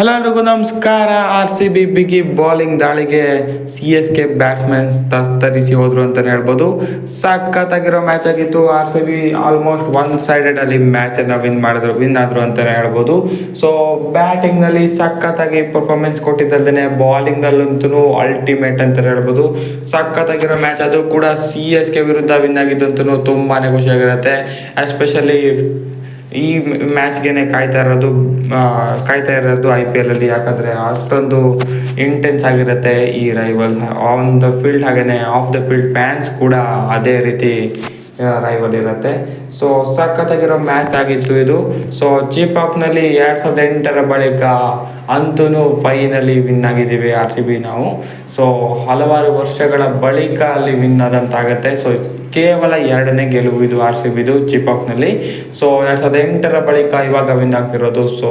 Hello ನಮಸ್ಕಾರ. R C B ಬಿಗಿ bowling ದಾಳಿಗೆ ಸಿ ಎಸ್ ಕೆ ಬ್ಯಾಟ್ಸ್ಮನ್ಸ್ ತಸ್ತರಿಸಿ ಹೋದ್ರು ಅಂತಲೇ ಹೇಳ್ಬೋದು. ಸಖತ್ತಾಗಿರೋ ಮ್ಯಾಚ್ ಆಗಿತ್ತು. R C B almost one sided ಅಲ್ಲಿ ಮ್ಯಾಚ್ ಅನ್ನ ವಿನ್ ಮಾಡಿದ್ರು ವಿನ್ ಆದ್ರು ಅಂತಲೇ ಹೇಳ್ಬೋದು. ಸೊ ಬ್ಯಾಟಿಂಗ್ನಲ್ಲಿ ಸಖತ್ತಾಗಿ ಪರ್ಫಾರ್ಮೆನ್ಸ್ ಕೊಟ್ಟಿದ್ದಲ್ಲದೇ ಬಾಲಿಂಗ್ ನಲ್ಲಂತೂ ಅಲ್ಟಿಮೇಟ್ ಅಂತಲೇ ಹೇಳ್ಬೋದು. ಸಖತ್ತಾಗಿರೋ ಮ್ಯಾಚ್ ಅದು ಕೂಡ ಸಿ ಎಸ್ ಕೆ ವಿರುದ್ಧ ವಿನ್ ಆಗಿದ್ದಂತೂ ತುಂಬಾ ಖುಷಿಯಾಗಿರುತ್ತೆ ಎಸ್ಪೆಷಲಿ ಈ ಮ್ಯಾಚ್ಗೆನೆ ಕಾಯ್ತಾ ಇರೋದು ಕಾಯ್ತಾ ಇರೋದು ಐ ಪಿ ಎಲ್ ಅಲ್ಲಿ. ಯಾಕಂದ್ರೆ ಅಷ್ಟೊಂದು ಇಂಟೆನ್ಸ್ ಆಗಿರುತ್ತೆ ಈ ರೈವಲ್ ಆನ್ ದ ಫೀಲ್ಡ್ ಹಾಗೇನೆ ಆಫ್ ದ ಫೀಲ್ಡ್ ಫ್ಯಾನ್ಸ್ ಕೂಡ ಅದೇ ರೀತಿ ರೈವಲ್ ಇರುತ್ತೆ. ಸೊ ಸಖತ್ತಾಗಿರೋ ಮ್ಯಾಚ್ ಆಗಿತ್ತು ಇದು. ಸೊ ನಲ್ಲಿ ಎರಡು ಸಾವಿರದ ಎಂಟರ ಬಳಿಕ ಅಂತೂ ಫೈನಲ್ಲಿ ವಿನ್ ಆಗಿದ್ದೀವಿ ಆರ್ ಸಿ ಬಿ ನಾವು. ಸೊ ಹಲವಾರು ವರ್ಷಗಳ ಬಳಿಕ ಅಲ್ಲಿ ವಿನ್ ಆದಂತಾಗತ್ತೆ. ಸೊ ಕೇವಲ ಎರಡನೇ ಗೆಲುವು ಇದು ಆರ್ ಸಿ ಬಿದು ನಲ್ಲಿ. ಸೊ ಎರಡು ಸಾವಿರದ ಎಂಟರ ಬಳಿಕ ಇವಾಗ ವಿನ್ ಆಗ್ತಿರೋದು. ಸೊ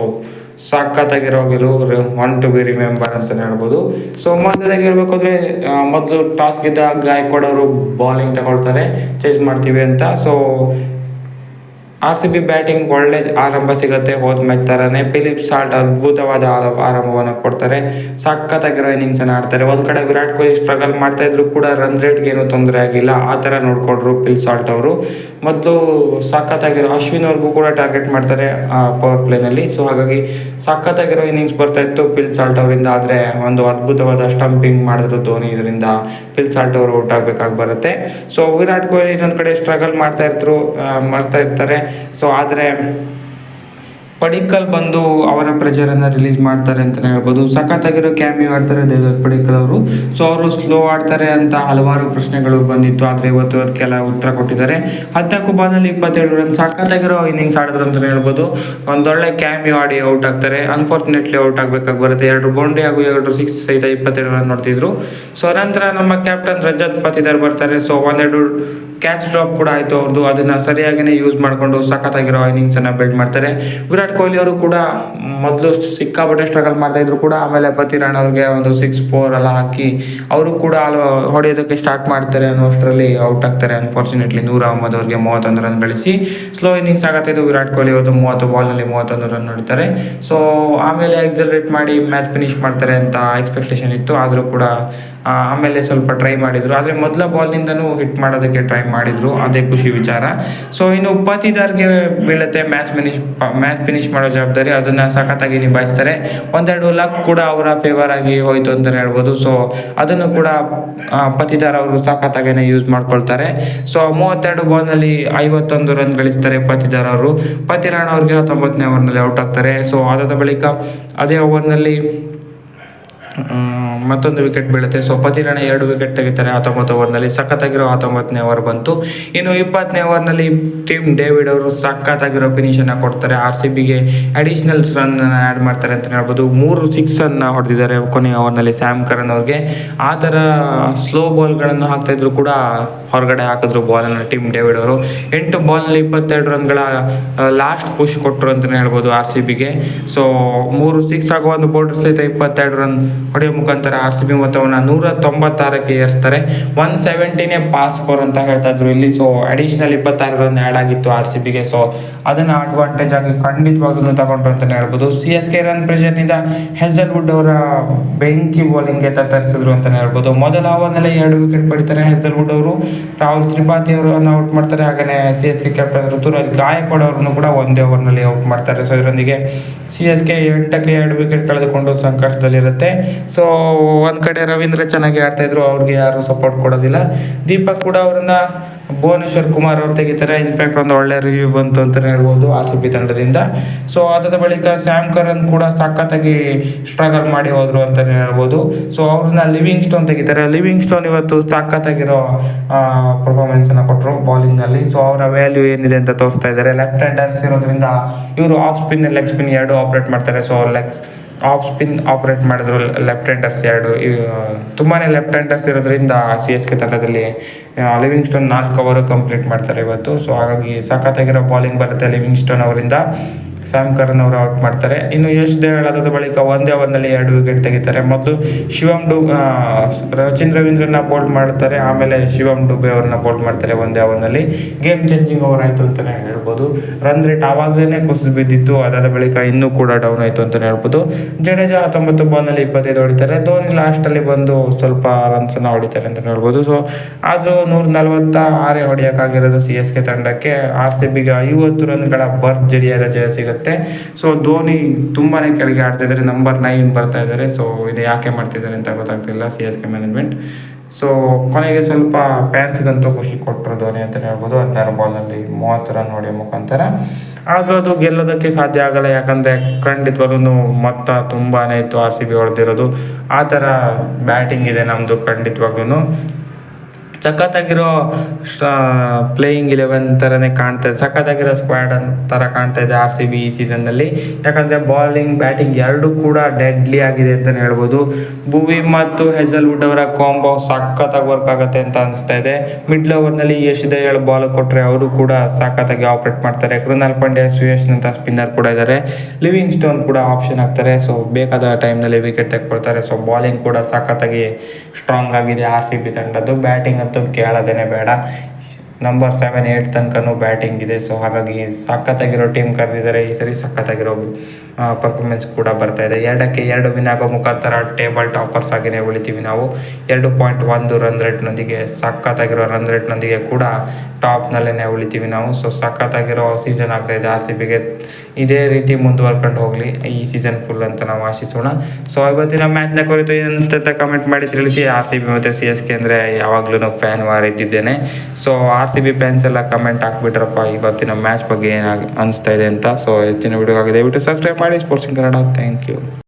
ಸಖತ್ತಾಗಿರೋ ಗೆಲುವು ಒನ್ ಟು ಬಿ ರಿಮೆಂಬರ್ ಅಂತ ಹೇಳ್ಬೋದು. ಸೊ ಮೊದಲಾಗಿ ಹೇಳ್ಬೇಕು ಅಂದರೆ ಮೊದಲು ಟಾಸ್ ಗೆದ್ದ ಗಾಯಕ್ವಾಡ್ ಅವರು ಬಾಲಿಂಗ್ ತಗೊಳ್ತಾರೆ ಚೇಸ್ ಮಾಡ್ತೀವಿ ಅಂತ. So R C B batting ಒಳ್ಳೆ ಆರಂಭ ಸಿಗುತ್ತೆ. ಹೋದ ಮ್ಯಾಚ್ ಥರನೇ ಫಿಲಿಪ್ ಸಾಲ್ಟ್ ಅದ್ಭುತವಾದ ಆರ- ಆರಂಭವನ್ನು ಕೊಡ್ತಾರೆ. ಸಖತ್ತಾಗಿರೋ ಇನ್ನಿಂಗ್ಸ್ ಅನ್ನು ಆಡ್ತಾರೆ. ಒಂದು ಕಡೆ ವಿರಾಟ್ ಕೊಹ್ಲಿ ಸ್ಟ್ರಗಲ್ ಮಾಡ್ತಾ ಇದ್ರು ಕೂಡ ರನ್ ರೇಟ್ಗೆ ಏನು ತೊಂದರೆ ಆಗಿಲ್ಲ. ಆ ಥರ ನೋಡಿಕೊಂಡ್ರು ಫಿಲ್ ಸಾಲ್ಟ್ ಅವರು. ಮೊದಲು ಸಖತ್ತಾಗಿರೋ ಅಶ್ವಿನ್ ಅವ್ರಿಗೂ ಕೂಡ ಟಾರ್ಗೆಟ್ ಮಾಡ್ತಾರೆ ಪವರ್ ಪ್ಲೇನಲ್ಲಿ ಸೊ ಹಾಗಾಗಿ ಸಖತ್ತಾಗಿರೋ ಇನ್ನಿಂಗ್ಸ್ ಬರ್ತಾ ಇತ್ತು ಫಿಲ್ ಸಾಲ್ಟ್ ಅವರಿಂದ. ಆದರೆ ಒಂದು ಅದ್ಭುತವಾದ ಸ್ಟಂಪಿಂಗ್ ಮಾಡಿದ್ರು ಧೋನಿ ಇದರಿಂದ ಫಿಲ್ ಸಾಲ್ಟ್ ಅವರು ಔಟ್ ಆಗಬೇಕಾಗಿ ಬರುತ್ತೆ. ಸೊ ವಿರಾಟ್ ಕೊಹ್ಲಿ ಇನ್ನೊಂದು ಕಡೆ ಸ್ಟ್ರಗಲ್ ಮಾಡ್ತಾ ಆ, ಮಾಡ್ತಾ ಇರ್ತಾರೆ. ಸೊ ಆದರೆ ಪಡಿಕ್ಕಲ್ ಬಂದು ಅವರ ಪ್ರೆಷರನ್ನು ರಿಲೀಸ್ ಮಾಡ್ತಾರೆ ಅಂತಲೇ ಹೇಳ್ಬೋದು. ಸಖತ್ತಾಗಿರೋ ಕ್ಯಾಮಿಯೋ ಆಡ್ತಾರೆ ದೇವದತ್ ಪಡಿಕಲ್ ಅವರು. ಸೊ ಅವರು ಸ್ಲೋ ಆಡ್ತಾರೆ ಅಂತ ಹಲವಾರು ಪ್ರಶ್ನೆಗಳು ಬಂದಿತ್ತು. ಆದರೆ ಇವತ್ತು ಅದಕ್ಕೆಲ್ಲ ಉತ್ತರ ಕೊಟ್ಟಿದ್ದಾರೆ. ಹದಿನಾಲ್ಕು ಬಾಲ್ನಲ್ಲಿ ಇಪ್ಪತ್ತೇಳು ರನ್ ಸಖತ್ತಾಗಿರೋ ಇನ್ನಿಂಗ್ಸ್ ಆಡಿದ್ರು ಅಂತಲೇ ಹೇಳ್ಬೋದು. ಒಂದೊಳ್ಳೆ ಕ್ಯಾಮಿಯೋ ಆಡಿ ಔಟ್ ಆಗ್ತಾರೆ. ಅನ್ಫಾರ್ಚುನೇಟ್ಲಿ ಔಟ್ ಆಗ್ಬೇಕಾಗಿ ಬರುತ್ತೆ. ಎರಡು ಬೌಂಡ್ರಿ ಹಾಗೂ ಎರಡು ಸಿಕ್ಸ್ ಸಹಿತ ಇಪ್ಪತ್ತೇಳು ರನ್ ನೋಡ್ತಿದ್ರು. ಸೊ ನಂತರ ನಮ್ಮ ಕ್ಯಾಪ್ಟನ್ ರಜತ್ ಪತಿದಾರ್ ಬರ್ತಾರೆ. ಸೊ ಒಂದೆರಡು ಕ್ಯಾಚ್ ಡ್ರಾಪ್ ಕೂಡ ಆಯಿತು ಅವ್ರದ್ದು ಅದನ್ನ ಸರಿಯಾಗಿನೇ ಯೂಸ್ ಮಾಡಿಕೊಂಡು ಸಖತ್ತಾಗಿರೋ ಇನ್ನಿಂಗ್ಸ್ ಅನ್ನ ಬಿಲ್ಡ್ ಮಾಡ್ತಾರೆ. ವಿರಾಟ್ ಕೊಹ್ಲಿ ಅವರು ಕೂಡ ಮೊದಲು ಸಿಕ್ಕಾಪಟ್ಟೆ ಸ್ಟ್ರಗಲ್ ಮಾಡ್ತಾ ಇದ್ರು ಕೂಡ, ಆಮೇಲೆ ಪತಿರಾಣ್ ಅವ್ರಿಗೆ ಒಂದು ಸಿಕ್ಸ್ ಫೋರ್ ಎಲ್ಲ ಹಾಕಿ ಅವರು ಕೂಡ ಅಲ್ಲಿ ಹೊಡೆಯೋದಕ್ಕೆ ಸ್ಟಾರ್ಟ್ ಮಾಡ್ತಾರೆ ಅನ್ನೋಷ್ಟರಲ್ಲಿ ಔಟ್ ಆಗ್ತಾರೆ. ಅನ್ಫಾರ್ಚುನೇಟ್ಲಿ ನೂರ ಅಹಮದ್ ಅವ್ರಿಗೆ ಮೂವತ್ತೊಂದು ರನ್ ಗಳಿಸಿ ಸ್ಲೋ ಇನ್ನಿಂಗ್ಸ್ ಆಗತ್ತೆ ಇದು ವಿರಾಟ್ ಕೊಹ್ಲಿ ಅವರು ಮೂವತ್ತು ಬಾಲ್ನಲ್ಲಿ ಮೂವತ್ತೊಂದು ರನ್ ಹೊಡಿತಾರೆ. ಸೊ ಆಮೇಲೆ ಎಕ್ಸಲರೇಟ್ ಮಾಡಿ ಮ್ಯಾಚ್ ಫಿನಿಶ್ ಮಾಡ್ತಾರೆ ಅಂತ ಎಕ್ಸ್ಪೆಕ್ಟೇಷನ್ ಇತ್ತು. ಆದರೂ ಕೂಡ ಆಮೇಲೆ ಸ್ವಲ್ಪ ಟ್ರೈ ಮಾಡಿದರು. ಆದರೆ ಮೊದಲ ಬಾಲ್ನಿಂದನೂ ಹಿಟ್ ಮಾಡೋದಕ್ಕೆ ಟ್ರೈ ಮಾಡಿದರು. ಅದೇ ಖುಷಿ ವಿಚಾರ. ಸೊ ಇನ್ನು ಪತಿದಾರ್ಗೆ ಬೀಳುತ್ತೆ ಮ್ಯಾಚ್ ಫಿನಿಶ್ ಮ್ಯಾಚ್ ಫಿನಿಶ್ ಮಾಡೋ ಜವಾಬ್ದಾರಿ ಅದನ್ನ ಸಖತ್ತಾಗಿ ನಿಭಾಯಿಸ್ತಾರೆ. ಒಂದೆರಡು ಲಕ್ ಕೂಡ ಅವರ ಫೇವರ್ ಆಗಿ ಹೋಯಿತು ಅಂತಲೇ ಹೇಳ್ಬೋದು. ಸೊ ಅದನ್ನು ಕೂಡ ಪತಿದಾರ ಅವರು ಸಖತ್ತಾಗೇ ಯೂಸ್ ಮಾಡ್ಕೊಳ್ತಾರೆ. ಸೊ ಮೂವತ್ತೆರಡು ಬಾಲ್ನಲ್ಲಿ ಐವತ್ತೊಂದು ರನ್ ಗಳಿಸ್ತಾರೆ ಪತಿದಾರ ಅವರು. ಪತಿರಾಣ್ ಅವ್ರಿಗೆ ಹತ್ತೊಂಬತ್ತನೇ ಓವರ್ನಲ್ಲಿ ಔಟ್ ಆಗ್ತಾರೆ. ಸೊ ಅದಾದ ಬಳಿಕ ಅದೇ ಓವರ್ನಲ್ಲಿ ಮತ್ತೊಂದು ವಿಕೆಟ್ ಬೀಳುತ್ತೆ. ಸೊ ಪತಿರಾಣ ಎರಡು ವಿಕೆಟ್ ತೆಗಿತಾರೆ ಹತ್ತೊಂಬತ್ತು ಓವರ್ನಲ್ಲಿ ಸಖತ್ತಾಗಿರೋ ಹತ್ತೊಂಬತ್ತನೇ ಓವರ್ ಬಂತು. ಇನ್ನು ಇಪ್ಪತ್ತನೇ ಓವರ್ನಲ್ಲಿ ಟೀಮ್ ಡೇವಿಡ್ ಅವರು ಸಖತ್ತಾಗಿರೋ ಫಿನಿಶ್ ಅನ್ನ ಕೊಡ್ತಾರೆ. ಆರ್ ಸಿ ಬಿಗೆ ಅಡಿಷನಲ್ ರನ್ ಆ್ಯಡ್ ಮಾಡ್ತಾರೆ ಅಂತ ಹೇಳ್ಬೋದು. ಮೂರು ಸಿಕ್ಸ್ ಅನ್ನ ಹೊಡೆದಿದ್ದಾರೆ ಕೊನೆಯ ಓವರ್ನಲ್ಲಿ ಸ್ಯಾಮ್ ಕರನ್ ಅವ್ರಿಗೆ. ಆ ಥರ ಸ್ಲೋ ಬಾಲ್ಗಳನ್ನು ಹಾಕ್ತಾ ಇದ್ರು ಕೂಡ ಹೊರಗಡೆ ಹಾಕಿದ್ರು ಬಾಲನ್ನು ಟೀಮ್ ಡೇವಿಡ್ ಅವರು. ಎಂಟು ಬಾಲ್ನಲ್ಲಿ ಇಪ್ಪತ್ತೆರಡು ರನ್ಗಳ ಲಾಸ್ಟ್ ಪುಷ್ ಕೊಟ್ಟರು ಅಂತಲೇ ಹೇಳ್ಬೋದು ಆರ್ ಸಿ ಬಿಗೆ ಸೊ ಮೂರು ಸಿಕ್ಸ್ ಆಗುವ ಒಂದು ಬೋರ್ಡರ್ ಸಹಿತ ಇಪ್ಪತ್ತೆರಡು ರನ್ ಹೊಡೆಯೋ ಮುಖಾಂತರ ಆರ್ ಸಿ ಬಿ ಮೊತ್ತವನ್ನು ನೂರ ತೊಂಬತ್ತಾರಕ್ಕೆ ಏರಿಸ್ತಾರೆ. ಒನ್ ಸೆವೆಂಟಿನೇ ಪಾಸ್ ಸ್ಕೋರ್ ಅಂತ ಹೇಳ್ತಾ ಇದ್ರು ಇಲ್ಲಿ ಸೊ ಅಡಿಷನಲ್ ಇಪ್ಪತ್ತಾರು ರನ್ ಆ್ಯಡ್ ಆಗಿತ್ತು ಆರ್ ಸಿ ಬಿಗೆ. ಸೊ ಅದನ್ನು ಅಡ್ವಾಂಟೇಜ್ ಆಗಿ ಖಂಡಿತವಾಗ್ಲೂ ತಗೊಂಡ್ರು ಅಂತಲೇ ಹೇಳ್ಬೋದು. ಸಿ ಎಸ್ ಕೆ ರನ್ ಪ್ರೆಷರ್ನಿಂದ ಹೆಸಲ್ವುಡ್ ಅವರ ಬೆಂಕಿ ಬೌಲಿಂಗ್ಗೆ ತತ್ತರಿಸಿದ್ರು ಅಂತಲೇ ಹೇಳ್ಬೋದು. ಮೊದಲ ಓವರ್ನಲ್ಲೇ ಎರಡು ವಿಕೆಟ್ ಪಡಿತಾರೆ ಹೆಸಲ್ವುಡ್ ಅವರು. ರಾಹುಲ್ ತ್ರಿಪಾಠಿ ಅವರನ್ನು ಔಟ್ ಮಾಡ್ತಾರೆ. ಹಾಗೆಯೇ C S K captain Ruturaj Gaikwad ಅವರನ್ನು ಕೂಡ ಒಂದೇ ಓವರ್ನಲ್ಲಿ ಔಟ್ ಮಾಡ್ತಾರೆ. ಸೊ ಇದರೊಂದಿಗೆ ಸಿ ಎಸ್ ಕೆ ಎಂಟಕ್ಕೆ ಎರಡು ವಿಕೆಟ್ ಕಳೆದುಕೊಂಡು ಸಂಕಷ್ಟದಲ್ಲಿರುತ್ತೆ. ಸೊ ಒಂದು ಕಡೆ ರವೀಂದ್ರ ಚೆನ್ನಾಗಿ ಆಡ್ತಾ ಇದ್ರು, ಅವ್ರಿಗೆ ಯಾರು ಸಪೋರ್ಟ್ ಕೊಡೋದಿಲ್ಲ. ದೀಪಕ್ ಕೂಡ ಅವರನ್ನ ಭುವನೇಶ್ವರ್ ಕುಮಾರ್ ಅವ್ರು ತೆಗಿತಾರೆ. ಇನ್ಫ್ಯಾಕ್ಟ್ ಒಂದು ಒಳ್ಳೆ ರಿವ್ಯೂ ಬಂತು ಅಂತಲೇ ಹೇಳ್ಬೋದು ಆರ್ ಸಿ ಬಿ ತಂಡದಿಂದ. ಸೊ ಅದಾದ ಬಳಿಕ ಸ್ಯಾಮ್ ಕರನ್ ಕೂಡ ಸಖತ್ತಾಗಿ ಸ್ಟ್ರಗಲ್ ಮಾಡಿ ಹೋದ್ರು ಅಂತಲೇ ಹೇಳ್ಬೋದು. ಸೊ ಅವ್ರನ್ನ ಲಿವಿಂಗ್ ಸ್ಟೋನ್ ತೆಗಿತಾರೆ. ಲಿವಿಂಗ್ ಸ್ಟೋನ್ ಇವತ್ತು ಸಖತ್ತಾಗಿರೋ ಪರ್ಫಾರ್ಮೆನ್ಸ್ ಅನ್ನ ಕೊಟ್ಟರು ಬೌಲಿಂಗ್ನಲ್ಲಿ ಸೊ ಅವರ ವ್ಯಾಲ್ಯೂ ಏನಿದೆ ಅಂತ ತೋರಿಸ್ತಾ ಇದ್ದಾರೆ. ಲೆಫ್ಟ್ ಹ್ಯಾಂಡರ್ಸ್ ಇರೋದ್ರಿಂದ ಇವರು ಆಫ್ ಸ್ಪಿನ್ ಲೆಗ್ ಸ್ಪಿನ್ ಎರಡು ಆಪರೇಟ್ ಮಾಡ್ತಾರೆ. So leg off spin operate ಮಾಡಿದ್ರು ಲೆಫ್ಟ್ ಹ್ಯಾಂಡರ್ಸ್ ಎರಡು ತುಂಬಾ ಲೆಫ್ಟ್ ಹ್ಯಾಂಡರ್ಸ್ ಇರೋದ್ರಿಂದ ಸಿ ಎಸ್ ಕೆ ತಂಡದಲ್ಲಿ ಲಿವಿಂಗ್ ಸ್ಟೋನ್ ನಾಲ್ಕು ಓವರ್ ಕಂಪ್ಲೀಟ್ ಮಾಡ್ತಾರೆ ಇವತ್ತು. ಸೊ, ಹಾಗಾಗಿ ಸಖತ್ತಾಗಿರೋ ಬಾಲಿಂಗ್ ಬರುತ್ತೆ ಲಿವಿಂಗ್ ಸ್ಟೋನ್ ಅವರಿಂದ. ಸ್ಯಾಮ್ ಕರನ್ ಅವರು ಔಟ್ ಮಾಡ್ತಾರೆ. ಇನ್ನು ಯಶ್ ದೇವಾಳದ ಬಳಿಕ ಒಂದೇ ಓವರ್ನಲ್ಲಿ ಎರಡು ವಿಕೆಟ್ ತೆಗಿತಾರೆ. ಮೊದಲು ಶಿವಮ್ ಡು ರಚಿನ್ ರವೀಂದ್ರನ ಬೋಲ್ಡ್ ಮಾಡ್ತಾರೆ. ಆಮೇಲೆ ಶಿವಮ್ ಡುಬೆ ಅವ್ರನ್ನ ಬೋಲ್ಡ್ ಮಾಡ್ತಾರೆ ಒಂದೇ ಓವರ್ನಲ್ಲಿ ಗೇಮ್ ಚೇಂಜಿಂಗ್ ಓವರ್ ಆಯಿತು ಅಂತಲೇ ಹೇಳ್ಬೋದು. ರನ್ ರೇಟ್ ಆವಾಗಲೇ ಕುಸಿದು ಬಿದ್ದಿತ್ತು. ಅದಾದ ಬಳಿಕ ಇನ್ನೂ ಕೂಡ ಡೌನ್ ಆಯಿತು ಅಂತಲೇ ಹೇಳ್ಬೋದು. ಜಡೇಜಾ ಹತ್ತೊಂಬತ್ತು ಬಾಲ್ನಲ್ಲಿ ಇಪ್ಪತ್ತೈದು ಹೊಡಿತಾರೆ. ಧೋನಿ ಲಾಸ್ಟಲ್ಲಿ ಬಂದು ಸ್ವಲ್ಪ ರನ್ಸನ್ನು ಹೊಡಿತಾರೆ ಅಂತಲೇ ಹೇಳ್ಬೋದು. ಸೊ ಆದರೂ ನೂರ ನಲವತ್ತ ಆರೇ ಹೊಡೆಯೋಕ್ಕಾಗಿರೋದು ಸಿ ಎಸ್ ಕೆ ತಂಡಕ್ಕೆ. ಆರ್ ಸಿ ಬಿಗೆ ಐವತ್ತು ರನ್ಗಳ ಭರ್ಜರಿಯಾದ ಜಯ ಸಿಗುತ್ತೆ ಸೊ ಧೋನಿ ತುಂಬಾ ಕೆಳಗೆ ಆಡ್ತಾ ಇದ್ದಾರೆ ನಂಬರ್ ನೈನ್ ಬರ್ತಾ ಇದ್ದಾರೆ ಸೊ ಇದು ಯಾಕೆ ಮಾಡ್ತಿದ್ದಾರೆ ಅಂತ ಗೊತ್ತಾಗ್ತಿಲ್ಲ C S K management so ಕೊನೆಗೆ ಸ್ವಲ್ಪ ಫ್ಯಾನ್ಸ್ಗಂತೂ ಖುಷಿ ಕೊಟ್ಟರು ಧೋನಿ ಅಂತಲೇ ಹೇಳ್ಬೋದು. ಹದಿನಾರು ಬಾಲ್ನಲ್ಲಿ ಮೂವತ್ತು ರನ್ ಹೊಡೆಯೋ ಮುಖಾಂತರ. ಆದರೂ ಅದು ಗೆಲ್ಲೋದಕ್ಕೆ ಸಾಧ್ಯ ಆಗಲ್ಲ. ಯಾಕಂದರೆ ಖಂಡಿತವಾಗ್ಲೂ ಮೊತ್ತ ತುಂಬಾ ಇತ್ತು ಆರ್ ಸಿ ಬಿ ಹೊಡೆದಿರೋದು ಆ ಥರ ಬ್ಯಾಟಿಂಗ್ ಇದೆ ನಮ್ಮದು ಖಂಡಿತವಾಗ್ಲೂ ಸಖತ್ತಾಗಿರೋ ಪ್ಲೇಯಿಂಗ್ ಇಲೆವೆನ್ ಥರನೇ ಕಾಣ್ತಾ ಇದೆ. ಸಖತ್ತಾಗಿರೋ ಸ್ಕ್ವಾಡ್ ಥರ ಕಾಣ್ತಾ ಇದೆ ಆರ್ ಸಿ ಬಿ ಈ ಸೀಸನ್ನಲ್ಲಿ ಯಾಕಂದರೆ ಬಾಲಿಂಗ್ ಬ್ಯಾಟಿಂಗ್ ಎರಡೂ ಕೂಡ ಡೆಡ್ಲಿ ಆಗಿದೆ ಅಂತಲೇ ಹೇಳ್ಬೋದು. ಭುವಿ ಮತ್ತು ಹೆಸಲ್ವುಡ್ ಅವರ ಕಾಂಬೋ ಸಖತ್ತಾಗಿ ವರ್ಕ್ ಆಗುತ್ತೆ ಅಂತ ಅನಿಸ್ತಾ ಇದೆ. ಮಿಡ್ಲ್ ಓವರ್ನಲ್ಲಿ ಯಶ್ ದಯಾಳ್ ಬಾಲ್ ಕೊಟ್ಟರೆ ಅವರು ಕೂಡ ಸಖತ್ತಾಗಿ ಆಪ್ರೇಟ್ ಮಾಡ್ತಾರೆ. ಕೃಣಾಲ್ ಪಾಂಡ್ಯ, ಸುಯೇಶ್ ಅಂತ ಸ್ಪಿನ್ನರ್ ಕೂಡ ಇದ್ದಾರೆ ಲಿವಿಂಗ್ ಸ್ಟೋನ್ ಕೂಡ ಆಪ್ಷನ್ ಆಗ್ತಾರೆ ಸೊ ಬೇಕಾದ ಟೈಮ್ನಲ್ಲಿ ವಿಕೆಟ್ ತೆಕ್ಕೊಳ್ತಾರೆ ಸೊ ಬಾಲಿಂಗ್ ಕೂಡ ಸಖತ್ತಾಗಿ ಸ್ಟ್ರಾಂಗ್ ಆಗಿದೆ ಆರ್ ಸಿ ಬಿ ತಂಡದ್ದು. ಬ್ಯಾಟಿಂಗ್ ಅಂತೂ ಕೇಳೋದೇನೆ ಬೇಡ. ನಂಬರ್ ಸೆವೆನ್ ಏಯ್ಟ್ ತನಕನೂ ಬ್ಯಾಟಿಂಗ್ ಇದೆ. ಸೊ ಹಾಗಾಗಿ ಸಖತ್ತಾಗಿರೋ ಟೀಮ್ ಕರೆದಿದ್ದಾರೆ. ಈ ಸರಿ ಸಖತ್ತಾಗಿರೋ ಪರ್ಫಾರ್ಮೆನ್ಸ್ ಕೂಡ ಬರ್ತಾ ಇದೆ. ಎರಡಕ್ಕೆ ಎರಡು ವಿನ್ ಆಗೋ ಮುಖಾಂತರ ಟೇಬಲ್ ಟಾಪರ್ಸ್ ಆಗಿನೇ ಉಳಿತೀವಿ ನಾವು. ಎರಡು ಪಾಯಿಂಟ್ ಒಂದು ರನ್ ರೇಟ್ನೊಂದಿಗೆ ಸಖತ್ತಾಗಿರೋ ರನ್ ರೇಟ್ನೊಂದಿಗೆ ಕೂಡ ಟಾಪ್ನಲ್ಲೇ ಉಳಿತೀವಿ ನಾವು. ಸೊ ಸಖತ್ತಾಗಿರೋ ಸೀಸನ್ ಆಗ್ತಾ ಇದೆ. ಆರ್ ಸಿ ಬಿಗೆ ಇದೇ ರೀತಿ ಮುಂದುವರ್ಕೊಂಡು ಹೋಗಲಿ, ಈ ಸೀಸನ್ ಫುಲ್ ಅಂತ ನಾವು ಆಶಿಸೋಣ. ಸೊ ಇವತ್ತಿನ ಮ್ಯಾಚ್ನ ಕುರಿತು ಏನಂತ ಕಮೆಂಟ್ ಮಾಡಿ ತಿಳಿಸಿ. ಆರ್ ಸಿ ಬಿ ಮತ್ತು ಸಿ ಎಸ್ ಕೆ ಅಂದರೆ ಯಾವಾಗಲೂ fan war ಇದ್ದಿದ್ದೇನೆ. So R C B fans ಎಲ್ಲ ಕಮೆಂಟ್ ಹಾಕ್ಬಿಟ್ರಪ್ಪ, ಇವತ್ತಿನ ಮ್ಯಾಚ್ ಬಗ್ಗೆ ಏನಾಗ, ಅನಿಸ್ತಾ ಇದೆ ಅಂತ. ಸೊ ಹೆಚ್ಚಿನ ವಿಡಿಯೋ ಆಗಿದೆ. ದಯವಿಟ್ಟು ಸಬ್ಸ್ಕ್ರೈಬ್ ಮಾಡಿ. Sports Kannada thank you